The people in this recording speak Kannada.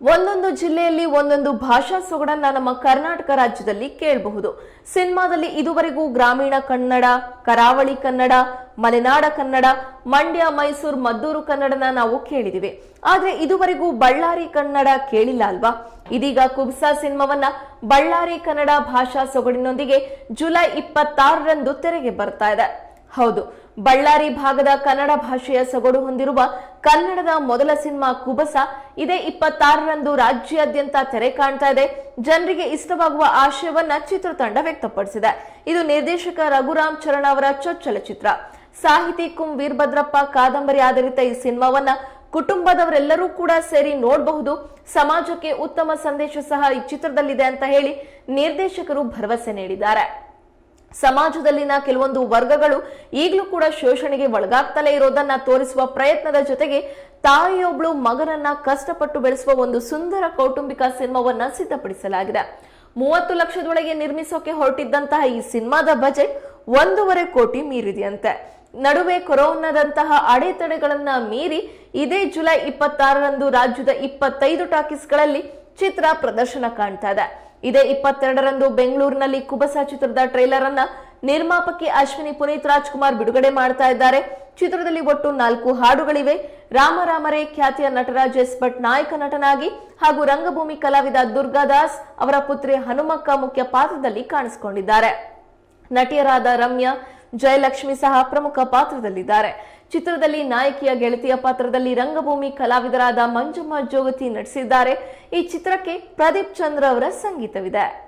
ಒಂದೊಂದು ಜಿಲ್ಲೆಯಲ್ಲಿ ಒಂದೊಂದು ಭಾಷಾ ಸೊಗಡನ್ನ ನಮ್ಮ ಕರ್ನಾಟಕ ರಾಜ್ಯದಲ್ಲಿ ಕೇಳಬಹುದು. ಸಿನಿಮಾದಲ್ಲಿ ಇದುವರೆಗೂ ಗ್ರಾಮೀಣ ಕನ್ನಡ, ಕರಾವಳಿ ಕನ್ನಡ, ಮಲೆನಾಡ ಕನ್ನಡ, ಮಂಡ್ಯ, ಮೈಸೂರು, ಮದ್ದೂರು ಕನ್ನಡನ ನಾವು ಕೇಳಿದಿವಿ. ಆದ್ರೆ ಇದುವರೆಗೂ ಬಳ್ಳಾರಿ ಕನ್ನಡ ಕೇಳಿಲ್ಲ ಅಲ್ವಾ? ಇದೀಗ ಕುಬ್ಸಾ ಸಿನಿಮಾವನ್ನ ಬಳ್ಳಾರಿ ಕನ್ನಡ ಭಾಷಾ ಸೊಗಡಿನೊಂದಿಗೆ ಜುಲೈ ಇಪ್ಪತ್ತಾರರಂದು ತೆರೆಗೆ ಬರ್ತಾ ಇದೆ. ಹೌದು ಬಳ್ಳಾರಿ ಭಾಗದ ಕನ್ನಡ ಭಾಷೆಯ ಸೊಗಡು ಹೊಂದಿರುವ ಕನ್ನಡದ ಮೊದಲ ಸಿನಿಮಾ ಕುಬಸ ಇದೇ ಇಪ್ಪತ್ತಾರರಂದು ರಾಜ್ಯಾದ್ಯಂತ ತೆರೆ ಕಾಣ್ತಾ ಇದೆ. ಜನರಿಗೆ ಇಷ್ಟವಾಗುವ ಆಶಯವನ್ನ ಚಿತ್ರತಂಡ ವ್ಯಕ್ತಪಡಿಸಿದೆ. ಇದು ನಿರ್ದೇಶಕ ರಘುರಾಮ್ ಚರಣ್ ಅವರ ಚೊಚ್ಚಲ ಚಿತ್ರ ಸಾಹಿತಿ ಕುಂ ವೀರಭದ್ರಪ್ಪ ಕಾದಂಬರಿ ಆಧಾರಿತ ಈ ಸಿನಿಮಾವನ್ನ ಕುಟುಂಬದವರೆಲ್ಲರೂ ಕೂಡ ಸೇರಿ ನೋಡಬಹುದು. ಸಮಾಜಕ್ಕೆ ಉತ್ತಮ ಸಂದೇಶ ಸಹ ಈ ಚಿತ್ರದಲ್ಲಿದೆ ಅಂತ ಹೇಳಿ ನಿರ್ದೇಶಕರು ಭರವಸೆ ನೀಡಿದ್ದಾರೆ. ಸಮಾಜದಲ್ಲಿನ ಕೆಲವೊಂದು ವರ್ಗಗಳು ಈಗಲೂ ಕೂಡ ಶೋಷಣೆಗೆ ಒಳಗಾಗ್ತಲೇ ಇರೋದನ್ನ ತೋರಿಸುವ ಪ್ರಯತ್ನದ ಜೊತೆಗೆ ತಾಯಿಯೊಬ್ಳು ಮಗನನ್ನ ಕಷ್ಟಪಟ್ಟು ಬೆಳೆಸುವ ಒಂದು ಸುಂದರ ಕೌಟುಂಬಿಕ ಸಿನಿಮಾವನ್ನ ಸಿದ್ಧಪಡಿಸಲಾಗಿದೆ. ಮೂವತ್ತು ಲಕ್ಷದೊಳಗೆ ನಿರ್ಮಿಸೋಕೆ ಹೊರಟಿದ್ದಂತಹ ಈ ಸಿನಿಮಾದ ಬಜೆಟ್ ಒಂದೂವರೆ ಕೋಟಿ ಮೀರಿದೆಯಂತೆ. ನಡುವೆ ಕೊರೋನಾದಂತಹ ಅಡೆತಡೆಗಳನ್ನ ಮೀರಿ ಇದೇ ಜುಲೈ ಇಪ್ಪತ್ತಾರರಂದು ರಾಜ್ಯದ ಇಪ್ಪತ್ತೈದು ಟಾಕೀಸ್ಗಳಲ್ಲಿ ಚಿತ್ರ ಪ್ರದರ್ಶನ ಕಾಣ್ತಾ ಇದೆ. ಇದೇ ಇಪ್ಪತ್ತೆರಡರಂದು ಬೆಂಗಳೂರಿನಲ್ಲಿ ಕುಬಸ ಚಿತ್ರದ ಟ್ರೈಲರ್ ಅನ್ನ ನಿರ್ಮಾಪಕಿ ಅಶ್ವಿನಿ ಪುನೀತ್ ರಾಜ್ಕುಮಾರ್ ಬಿಡುಗಡೆ ಮಾಡ್ತಾ ಇದ್ದಾರೆ. ಚಿತ್ರದಲ್ಲಿ ಒಟ್ಟು ನಾಲ್ಕು ಹಾಡುಗಳಿವೆ. ರಾಮರಾಮರೇ ಖ್ಯಾತಿಯ ನಟರಾಜ್ ಎಸ್ ಭಟ್ ನಾಯಕ ನಟನಾಗಿ ಹಾಗೂ ರಂಗಭೂಮಿ ಕಲಾವಿದ ದುರ್ಗಾದಾಸ್ ಅವರ ಪುತ್ರಿ ಹನುಮಕ್ಕ ಮುಖ್ಯ ಪಾತ್ರದಲ್ಲಿ ಕಾಣಿಸಿಕೊಂಡಿದ್ದಾರೆ. ನಟಿಯರಾದ ರಮ್ಯಾ, ಜಯಲಕ್ಷ್ಮಿ ಸಹ ಪ್ರಮುಖ ಪಾತ್ರದಲ್ಲಿದ್ದಾರೆ. ಚಿತ್ರದಲ್ಲಿ ನಾಯಕಿಯ ಗೆಳತಿಯ ಪಾತ್ರದಲ್ಲಿ ರಂಗಭೂಮಿ ಕಲಾವಿದರಾದ ಮಂಜಮ್ಮ ಜೋಗತಿ ನಟಿಸಿದ್ದಾರೆ. ಈ ಚಿತ್ರಕ್ಕೆ ಪ್ರದೀಪ್ ಚಂದ್ರ ಅವರ ಸಂಗೀತವಿದೆ.